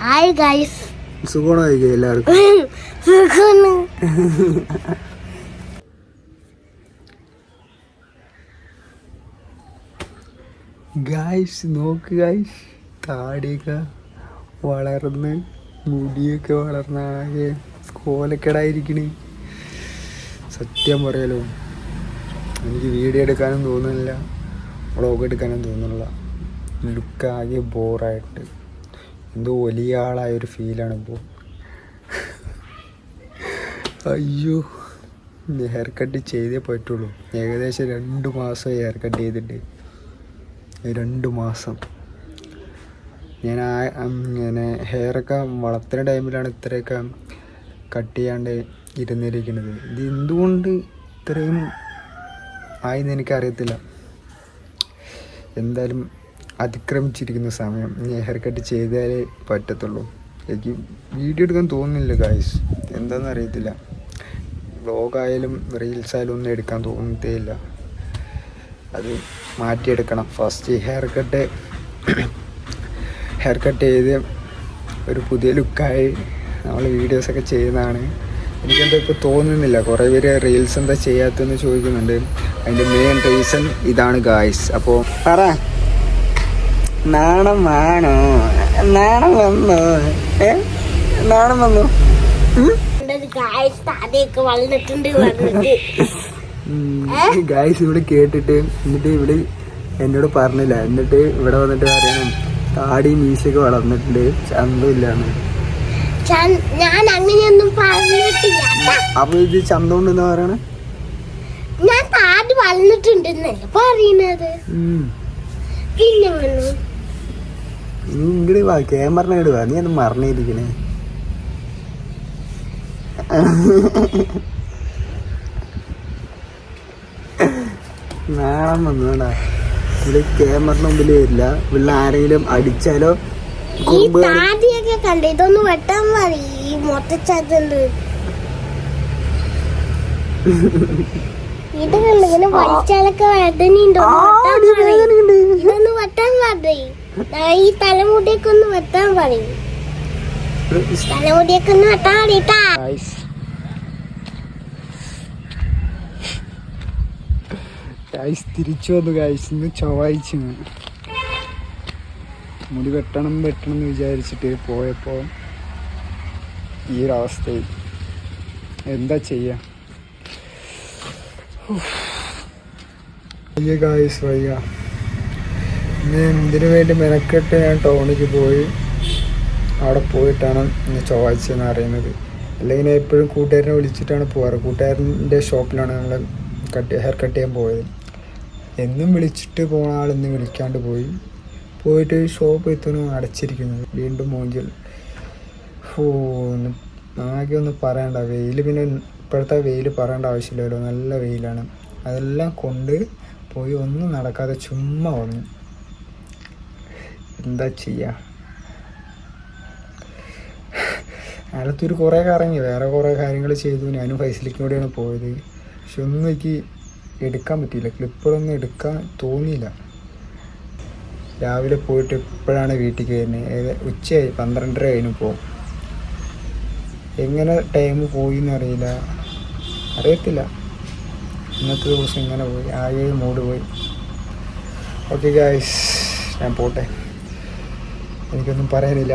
Hi guys സുഖമായിരിക്കും എല്ലാവർക്കും. Guys നോക്ക് guys താടിയൊക്കെ വളർന്ന് മുടിയൊക്കെ വളർന്ന ആകെ കോലക്കെടായിരിക്കണ്. സത്യം പറയാലോ. എനിക്ക് വീഡിയോ എടുക്കാനും തോന്നുന്നില്ല. വ്ളോഗ് എടുക്കാനും തോന്നുന്നില്ല. ലുക്കാകെ ബോറായിട്ട് എന്തോ വലിയ ആളായ ഒരു ഫീലാണ് ഇപ്പോൾ അയ്യോ ഹെയർ കട്ട് ചെയ്തേ പറ്റുള്ളൂ. ഏകദേശം രണ്ട് മാസം ഹെയർ കട്ട് ചെയ്തിട്ട്. രണ്ട് മാസം. ഞാൻ ആ ഇങ്ങനെ ഹെയറൊക്കെ വളർത്തുന്ന ടൈമിലാണ് ഇത്രയൊക്കെ കട്ട് ചെയ്യാണ്ട് ഇരുന്നിരിക്കുന്നത്. ഇത് എന്തുകൊണ്ട് ഇത്രയും ആയെന്ന് എനിക്കറിയത്തില്ല. എന്തായാലും അതിക്രമിച്ചിരിക്കുന്ന സമയം ഇനി ഹെയർ കട്ട് ചെയ്താലേ പറ്റത്തുള്ളൂ. എനിക്ക് വീഡിയോ എടുക്കാൻ തോന്നുന്നില്ല ഗായ്സ് എന്താണെന്ന് അറിയത്തില്ല. റീൽസ് റീൽസായാലും ഒന്നും എടുക്കാൻ തോന്നത്തേ ഇല്ല. അത് മാറ്റിയെടുക്കണം. First hair cut hair cut ചെയ്ത് ഒരു പുതിയ ലുക്കായി നമ്മൾ വീഡിയോസൊക്കെ ചെയ്യുന്നതാണ്. എനിക്കെന്താ ഇപ്പോൾ തോന്നുന്നില്ല. കുറേ പേര് റീൽസ് എന്താ ചെയ്യാത്തതെന്ന് ചോദിക്കുന്നുണ്ട്. അതിന്റെ മെയിൻ റീസൺ ഇതാണ് ഗായ്സ് അപ്പോൾ പറ. നാണം വേണോ? നാണം വന്നു? ഏ? നാണം വന്നു? ഗായ്സ് ഇവിടെ കേട്ടിട്ട് എന്നിട്ട് ഇവിടെ എന്നോട് പറഞ്ഞില്ല. എന്നിട്ട് ഇവിടെ വന്നിട്ട് പറയണം താടി മീശയൊക്കെ വളർന്നിട്ടുണ്ട് ചന്തമില്ലാന്ന് ഞാൻ അങ്ങനെയൊന്നും പറഞ്ഞിട്ടില്ല. ട്ടാ. അപ്പൊ ഇത് ചന്തമുണ്ടെന്ന് പറയണേ? ഞാൻ താടി വളർന്നിട്ടുണ്ടെന്നല്ലേ പറയുന്നത്? നീ ഇങ്ങോട്ട് വാ ക്യാമറ ഇങ്ങോട്ട് വാ. നീ അത് മറന്നിരിക്കണേ നാണം വന്നോടാ. ഇവിടെ ക്യാമറ മുമ്പിൽ വരില്ല. ഇവിടെ ആരെങ്കിലും അടിച്ചാലോ? താടിയൊക്കെ കണ്ട് ഇതൊന്ന് വെട്ടാൻ മതി ഈ മൊത്തച്ചതുണ്ട് ഇത് കണ്ട് ഇങ്ങനെ വലിച്ചാലൊക്കെ വേദനയുണ്ടോ. അടി വെട്ടാൻ പറയ്. ഈ തലമുടിയൊക്കെ ഒന്ന് വെട്ടാൻ പറയും. തലമുടിയൊക്കെ ഒന്ന് വെട്ടാൻ പറയട്ടാ ഗായ്സ് തിരിച്ചു വന്നു ഗായ്സ് ഇന്ന് ചൊവ്വാഴ്ച മുടി വെട്ടണം വെട്ടണം എന്ന് വിചാരിച്ചിട്ട് പോയപ്പോൾ ഈ ഒരു അവസ്ഥയിൽ എന്താ ചെയ്യുക ഗായ്സ് വയ്യ. ഇന്ന് എന്തിനു വേണ്ടി മെനക്കെട്ട് ഞാൻ ടൗണിലേക്ക് പോയി? അവിടെ പോയിട്ടാണ് ഇന്ന് ചൊവ്വാഴ്ച എന്ന് അറിയുന്നത് അല്ലെങ്കിൽ ഞാൻ എപ്പോഴും കൂട്ടുകാരനെ വിളിച്ചിട്ടാണ് പോകാറ്. കൂട്ടുകാരന്റെ ഷോപ്പിലാണ് ഞങ്ങൾ കട്ട് ഹെയർ കട്ട് ചെയ്യാൻ പോയത്. എന്നും വിളിച്ചിട്ട് പോണ ആൾ ഇന്ന് വിളിക്കാണ്ട് പോയി. പോയിട്ട് ഷോപ്പ് എത്തുന്നു അടച്ചിരിക്കുന്നത്. വീണ്ടും മൂഞ്ചൽ. ഫോ ആകെ ഒന്ന് പറയണ്ട. വെയിൽ പിന്നെ ഇപ്പോഴത്തെ വെയിൽ പറയേണ്ട ആവശ്യമില്ലല്ലോ. നല്ല വെയിലാണ്. അതെല്ലാം കൊണ്ട് പോയി ഒന്നും നടക്കാതെ ചുമ്മാ വന്നു. എന്താ ചെയ്യുക ആലത്തൂർ കുറേ കറങ്ങി. വേറെ കുറേ കാര്യങ്ങൾ ചെയ്തു. ഞാനും ഫൈസലിക്കും കൂടെയാണ് പോയത്. പക്ഷെ ഒന്നും എനിക്ക് എടുക്കാൻ പറ്റിയില്ല. ക്ലിപ്പറൊന്നും എടുക്കാൻ തോന്നിയില്ല. രാവിലെ പോയിട്ട് എപ്പോഴാണ് വീട്ടിൽ വരുന്നത് ഏത് ഉച്ചയായി. പന്ത്രണ്ടര കഴിഞ്ഞു പോകും എങ്ങനെ ടൈം പോയി എന്നറിയില്ല അറിയത്തില്ല. ഇന്നത്തെ ദിവസം ഇങ്ങനെ പോയി. ആകെ മൂഡ് പോയി. ഓക്കെ ഗായ്സ് ഞാൻ പോട്ടെ. എനിക്കൊന്നും പറയാനില്ല.